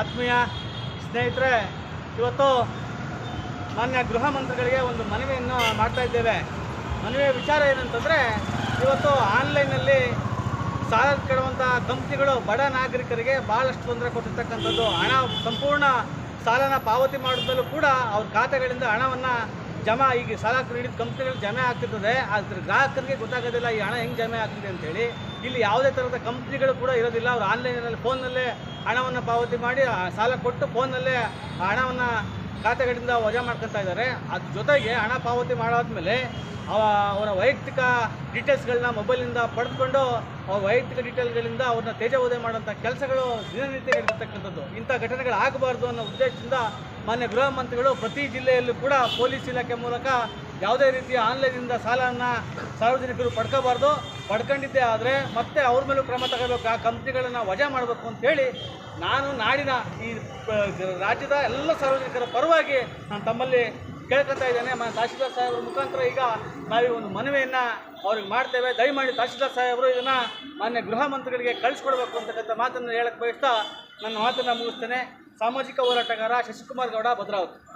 ಆತ್ಮೀಯ ಸ್ನೇಹಿತರೆ, ಇವತ್ತು ಮಾನ್ಯ ಗೃಹ ಮಂತ್ರಿಗಳಿಗೆ ಒಂದು ಮನವಿಯನ್ನು ಮಾಡ್ತಾ ಇದ್ದೇವೆ. ಮನವಿಯ ವಿಚಾರ ಏನಂತಂದರೆ, ಇವತ್ತು ಆನ್ಲೈನಲ್ಲಿ ಸಾಲ ಕೇಳುವಂಥ ಕಂಪ್ನಿಗಳು ಬಡ ನಾಗರಿಕರಿಗೆ ಭಾಳಷ್ಟು ತೊಂದರೆ ಕೊಟ್ಟಿರ್ತಕ್ಕಂಥದ್ದು. ಹಣ ಸಂಪೂರ್ಣ ಸಾಲನ ಪಾವತಿ ಮಾಡಿದಲ್ಲೂ ಕೂಡ ಅವ್ರ ಖಾತೆಗಳಿಂದ ಹಣವನ್ನು ಜಮಾ ಈಗ ಸಾಲ ನೀಡಿದ ಕಂಪ್ನಿಗಳು ಜಮೆ ಆಗ್ತಿರ್ತದೆ, ಆದರೆ ಗ್ರಾಹಕರಿಗೆ ಗೊತ್ತಾಗೋದಿಲ್ಲ, ಈ ಹಣ ಹೆಂಗೆ ಜಮೆ ಆಗ್ತಿದೆ ಅಂತೇಳಿ. ಇಲ್ಲಿ ಯಾವುದೇ ಥರದ ಕಂಪ್ನಿಗಳು ಕೂಡ ಇರೋದಿಲ್ಲ. ಅವ್ರು ಆನ್ಲೈನಲ್ಲಿ ಫೋನ್ನಲ್ಲೇ ಹಣವನ್ನು ಪಾವತಿ ಮಾಡಿ ಸಾಲ ಕೊಟ್ಟು ಫೋನ್ನಲ್ಲೇ ಹಣವನ್ನು ಖಾತೆಗಳಿಂದ ವಜಾ ಮಾಡ್ಕೊತಾ ಇದ್ದಾರೆ. ಅದ್ರ ಜೊತೆಗೆ ಹಣ ಪಾವತಿ ಮಾಡಾದ್ಮೇಲೆ ಅವ ಅವರ ವೈಯಕ್ತಿಕ ಡೀಟೇಲ್ಸ್ಗಳನ್ನ ಮೊಬೈಲಿಂದ ಪಡೆದುಕೊಂಡು ಅವ್ರ ವೈಯಕ್ತಿಕ ಡೀಟೇಲ್ಗಳಿಂದ ಅವ್ರನ್ನ ತೇಜೋವದೆ ಮಾಡುವಂಥ ಕೆಲಸಗಳು ದಿನನಿತ್ಯ ನಡೀತಕ್ಕಂಥದ್ದು ಇಂಥ ಘಟನೆಗಳು ಆಗಬಾರ್ದು ಅನ್ನೋ ಉದ್ದೇಶದಿಂದ ಮಾನ್ಯ ಗೃಹ ಮಂತ್ರಿಗಳು ಪ್ರತಿ ಜಿಲ್ಲೆಯಲ್ಲೂ ಕೂಡ ಪೊಲೀಸ್ ಇಲಾಖೆ ಮೂಲಕ ಯಾವುದೇ ರೀತಿಯ ಆನ್ಲೈನಿಂದ ಸಾಲವನ್ನು ಸಾರ್ವಜನಿಕರು ಪಡ್ಕೋಬಾರ್ದು. ಪಡ್ಕೊಂಡಿದ್ದೇ ಆದರೆ ಮತ್ತೆ ಅವ್ರ ಮೇಲೂ ಕ್ರಮ ತಗೋಬೇಕು. ಆ ಕಂಪ್ನಿಗಳನ್ನು ವಜಾ ಮಾಡಬೇಕು ಅಂತೇಳಿ ನಾನು ನಾಡಿನ ಈ ರಾಜ್ಯದ ಎಲ್ಲ ಸಾರ್ವಜನಿಕರ ಪರವಾಗಿ ನಾನು ತಮ್ಮಲ್ಲಿ ಕೇಳ್ಕೊತಾ ಇದ್ದೇನೆ. ಮ, ತಹಶೀಲ್ದಾರ್ ಸಾಹೇಬ್ರ ಮುಖಾಂತರ ಈಗ ನಾವೀಗ ಒಂದು ಮನವಿಯನ್ನು ಅವ್ರಿಗೆ ಮಾಡ್ತೇವೆ. ದಯಮಾಡಿ ತಹಶೀಲ್ದಾರ್ ಸಾಹೇಬರು ಇದನ್ನು ಮಾನ್ಯ ಗೃಹ ಮಂತ್ರಿಗಳಿಗೆ ಕಳಿಸ್ಕೊಡ್ಬೇಕು ಅಂತಕ್ಕಂಥ ಮಾತನ್ನು ಹೇಳಕ್ಕೆ ಬಯಸ್ತಾ ನನ್ನ ಮಾತನ್ನು ಮುಗಿಸ್ತೇನೆ. ಸಾಮಾಜಿಕ ಹೋರಾಟಗಾರ ಶಶಿಕುಮಾರ್ ಗೌಡ, ಭದ್ರಾವತಿ.